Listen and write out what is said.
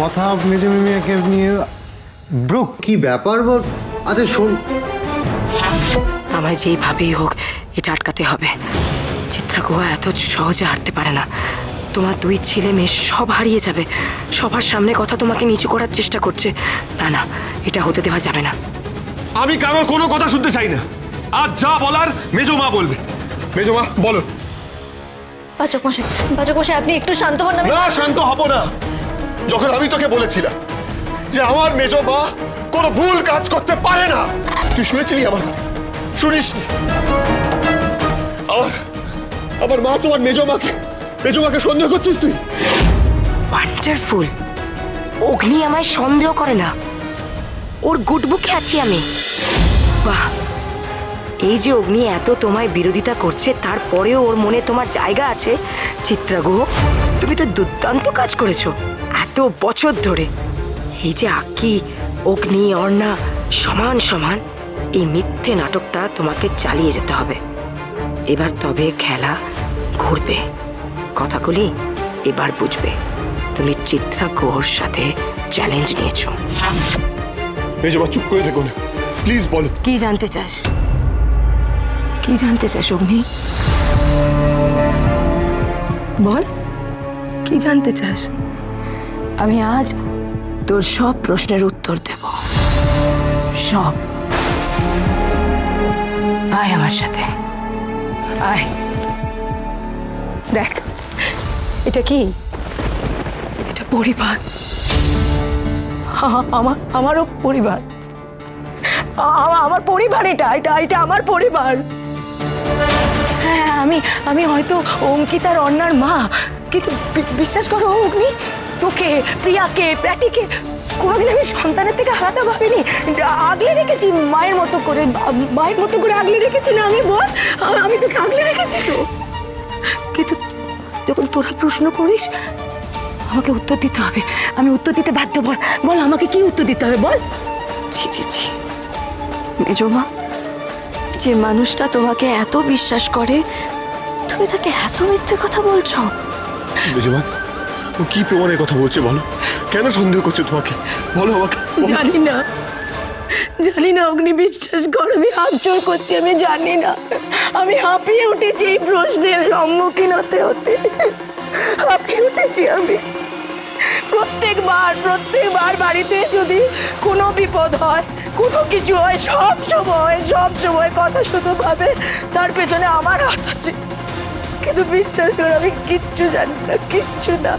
কথা মেজে মিমিয়াকে নিয়ে ব্রো কি ব্যাপার বল? আচ্ছা শোন। আমায় যেইভাবেই হোক এটা আটকাতে হবে। চিত্রা গুহা এত সহজে হারতে পারে না। তোমার দুই ছেলে মেয়ে সব হারিয়ে যাবে। সবার সামনে কথা তোমাকে নিচু করার চেষ্টা করছে। না না এটা হতে দেওয়া যাবে না। আমি কারোর কোনো কথা শুনতে চাই না। আর যা বলার মেজো মা বলবে। মেজো মা বলো। পাচক মশাই পাচক মশাই আপনি একটু শান্ত হন না শান্ত হব না। যখন আমি তোকে বলেছিলাম যে আমার মেজ মা কোনো ভুল কাজ করতে পারে না, তুই শুনেছিলি আমার শুনিস আমার আমার মা তোমার মেজো মাকে মেজো মাকে সন্দেহ করছিস তুই? ওয়ান্ডারফুল অগ্নি আমায় সন্দেহ করে না। ওর গুড বুকে আছি আমি। বাহ। এই যে অগ্নি এত তোমায় বিরোধিতা করছে, তারপরেও ওর মনে তোমার জায়গা আছে, চিত্রাগুহ? তুমি তো দুর্দান্ত কাজ করেছ। এত বছর ধরে। এই যে আক্কি অগ্নি অর্ণা সমান সমান এই মিথ্যে নাটকটা তোমাকে চালিয়ে যেতে হবে। এবার তবে খেলা ঘুরবে। কথাগুলি এবার বুঝবে। তুমি চিত্রা গুহর সাথে চ্যালেঞ্জ নিয়েছো। মেজো মা চুপ করে থেকো না। প্লিজ বলো। কি জানতে চাস? কি জানতে চাস অগ্নি? বল। কি জানতে চাস? আমি আজ তোর সব প্রশ্নের উত্তর দেব। সব। আয় আমার সাথে। আয়। দেখ, এটা কি? এটা পরিবার। আমার, আমারও পরিবার। আমার পরিবার এটা এটা এটা আমার পরিবার। হ্যাঁ আমি আমি হয়তো অঙ্কিতার অন্যার মা, কিন্তু বিশ্বাস করো, অগ্নি তোকে প্রিয়াকে প্র্যাটিকে কোনোদিন আমি সন্তানের থেকে আলাদা ভাবিনি। আগলে রেখেছি মায়ের মতো করে মায়ের মতো করে আগলে রেখেছি না আমি বল? আমি তোকে আগলে রেখেছি তো। কিন্তু যখন তোরা প্রশ্ন করিস আমাকে উত্তর দিতে হবে। আমি উত্তর দিতে বাধ্য বল। বল আমাকে কি উত্তর দিতে হবে বল? ছি ছি ছি। মেজমা যে মানুষটা তোমাকে এত বিশ্বাস করে তুমি তাকে এত মিথ্যে কথা বলছো? মেজো মা ও কি প্রমাণের কথা বলছে বলো? কেন সন্দেহ করছে তোমাকে? বলো আমাকে। জানি না। জানি না অগ্নি বিশ্বাস কর আমি হাত জোর করছি, আমি জানি না। আমি হাঁপিয়ে উঠেছি এই প্রশ্নের সম্মুখীন হতে হতে। হাঁপিয়ে উঠেছি আমি। প্রত্যেকবার প্রত্যেকবার বাড়িতে যদি কোনো বিপদ হয়, কোনো কিছু হয়, সব সময় সব সময় কথা শুধু ভাবে, তার পেছনে আমার হাত আছে। কিন্তু বিশ্বাস করে, আমি কিচ্ছু জানি না, কিচ্ছু না।